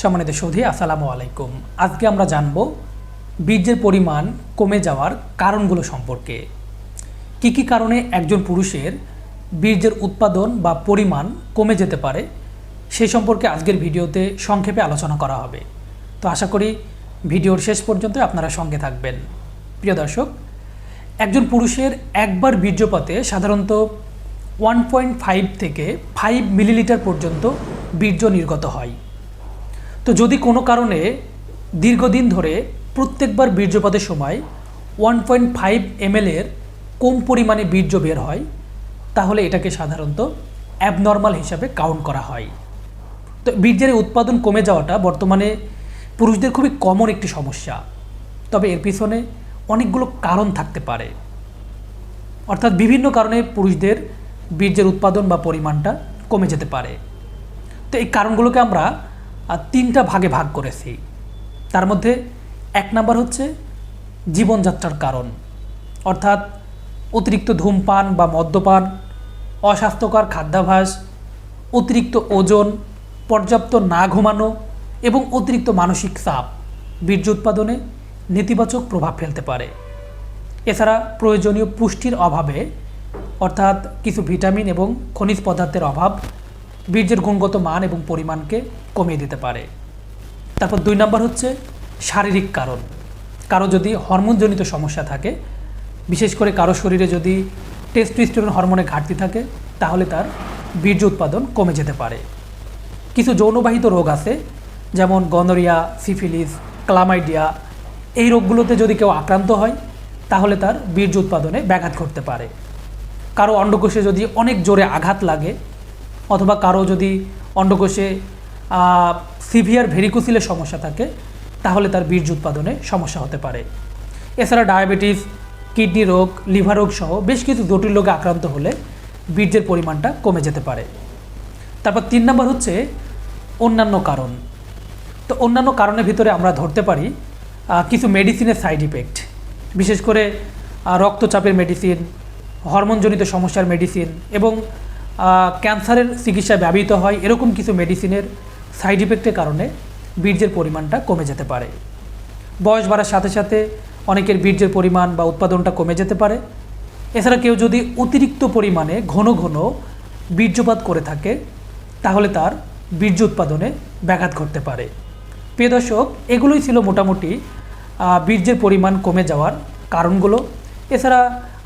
সম্মানিত সৌধি, আসসালামু আলাইকুম। আজকে আমরা জানব বীর্যের পরিমাণ কমে যাওয়ার কারণগুলো সম্পর্কে। কি কি কারণে একজন পুরুষের বীর্যের উৎপাদন বা পরিমাণ কমে যেতে পারে সেই সম্পর্কে আজকের ভিডিওতে সংক্ষেপে আলোচনা করা হবে। তো আশা করি ভিডিওর শেষ পর্যন্ত আপনারা সঙ্গে থাকবেন। প্রিয় দর্শক, একজন পুরুষের একবার বীর্যপাতে সাধারণত ওয়ান পয়েন্ট ফাইভ থেকে ফাইভ মিলিলিটার পর্যন্ত বীর্য নির্গত হয়। তো যদি কোনো কারণে দীর্ঘদিন ধরে প্রত্যেকবার বীর্যপাতের সময় ওয়ান পয়েন্ট ফাইভ এর কম পরিমাণে বীর্য বের হয়, তাহলে এটাকে সাধারণত অ্যাবনর্মাল হিসাবে কাউন্ট করা হয়। তো বীর্যের উৎপাদন কমে যাওয়াটা বর্তমানে পুরুষদের খুবই কমন একটি সমস্যা। তবে এর পিছনে অনেকগুলো কারণ থাকতে পারে। অর্থাৎ বিভিন্ন কারণে পুরুষদের বীর্যের উৎপাদন বা পরিমাণটা কমে যেতে পারে। তো এই কারণগুলোকে আমরা তিনটা ভাগে ভাগ করেছি। তার মধ্যে এক নাম্বার হচ্ছে জীবনযাত্রার কারণ। অর্থাৎ অতিরিক্ত ধূমপান বা মদ্যপান, অস্বাস্থ্যকর খাদ্যাভ্যাস, অতিরিক্ত ওজন, পর্যাপ্ত না ঘুমানো এবং অতিরিক্ত মানসিক চাপ বীর্য উৎপাদনে নেতিবাচক প্রভাব ফেলতে পারে। এছাড়া প্রয়োজনীয় পুষ্টির অভাবে, অর্থাৎ কিছু ভিটামিন এবং খনিজ পদার্থের অভাব বীর্যের গুণগত মান এবং পরিমাণকে কমিয়ে দিতে পারে। তারপর দুই নম্বর হচ্ছে শারীরিক কারণ। কারও যদি হরমোনজনিত সমস্যা থাকে, বিশেষ করে কারও শরীরে যদি টেস্টোস্টেরন হরমোনের ঘাটতি থাকে, তাহলে তার বীর্য উৎপাদন কমে যেতে পারে। কিছু যৌনবাহিত রোগ আছে, যেমন গনোরিয়া, সিফিলিস, ক্লামাইডিয়া। এই রোগগুলোতে যদি কেউ আক্রান্ত হয়, তাহলে তার বীর্য উৎপাদনে ব্যাঘাত ঘটতে পারে। কারও অন্ডকোষে যদি অনেক জোরে আঘাত লাগে অথবা কারও যদি অন্ডকোষে সিভিয়ার ভেরিকোসিলের সমস্যা থাকে, তাহলে তার বীর্য উৎপাদনে সমস্যা হতে পারে। এছাড়া ডায়াবেটিস, কিডনি রোগ, লিভার রোগ সহ বেশ কিছু জটিল রোগে আক্রান্ত হলে বীর্যের পরিমাণটা কমে যেতে পারে। তারপর তিন নম্বর হচ্ছে অন্যান্য কারণ। তো অন্যান্য কারণের ভিতরে আমরা ধরতে পারি কিছু মেডিসিনের সাইড ইফেক্ট। বিশেষ করে রক্তচাপের মেডিসিন, হরমোনজনিত সমস্যার মেডিসিন এবং ক্যান্সারের চিকিৎসায় ব্যবহৃত হয়। এরকম কিছু মেডিসিনের সাইড ইফেক্টের কারণে বীর্যের পরিমাণটা কমে যেতে পারে। বয়স বাড়ার সাথে সাথে অনেকের বীর্যের পরিমাণ বা উৎপাদনটা কমে যেতে পারে। এছাড়া কেউ যদি অতিরিক্ত পরিমাণে ঘন ঘন বীর্যপাত করে থাকে, তাহলে তার বীর্য উৎপাদনে ব্যাঘাত ঘটতে পারে। প্রিয় দর্শক, এগুলোই ছিল মোটামুটি বীর্যের পরিমাণ কমে যাওয়ার কারণগুলো। এছাড়া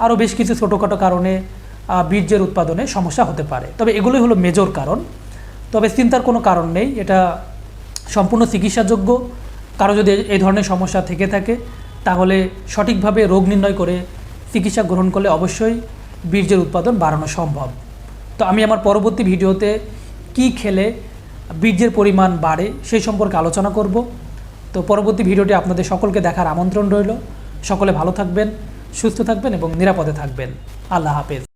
আরও বেশ কিছু ছোটোখাটো কারণে বীর্যের উৎপাদনে সমস্যা হতে পারে। তবে এগুলোই হলো মেজর কারণ। তবে চিন্তার কোনো কারণ নেই। এটা সম্পূর্ণ চিকিৎসাযোগ্য। কারও যদি এই ধরনের সমস্যা থেকে থাকে, তাহলে সঠিকভাবে রোগ নির্ণয় করে চিকিৎসা গ্রহণ করলে অবশ্যই বীর্যের উৎপাদন বাড়ানো সম্ভব। তো আমি আমার পরবর্তী ভিডিওতে কি খেলে বীর্যের পরিমাণ বাড়ে সেই সম্পর্কে আলোচনা করব। তো পরবর্তী ভিডিওটি আপনাদের সকলকে দেখার আমন্ত্রণ রইল। সকলে ভালো থাকবেন, সুস্থ থাকবেন এবং নিরাপদে থাকবেন। আল্লাহ হাফেজ।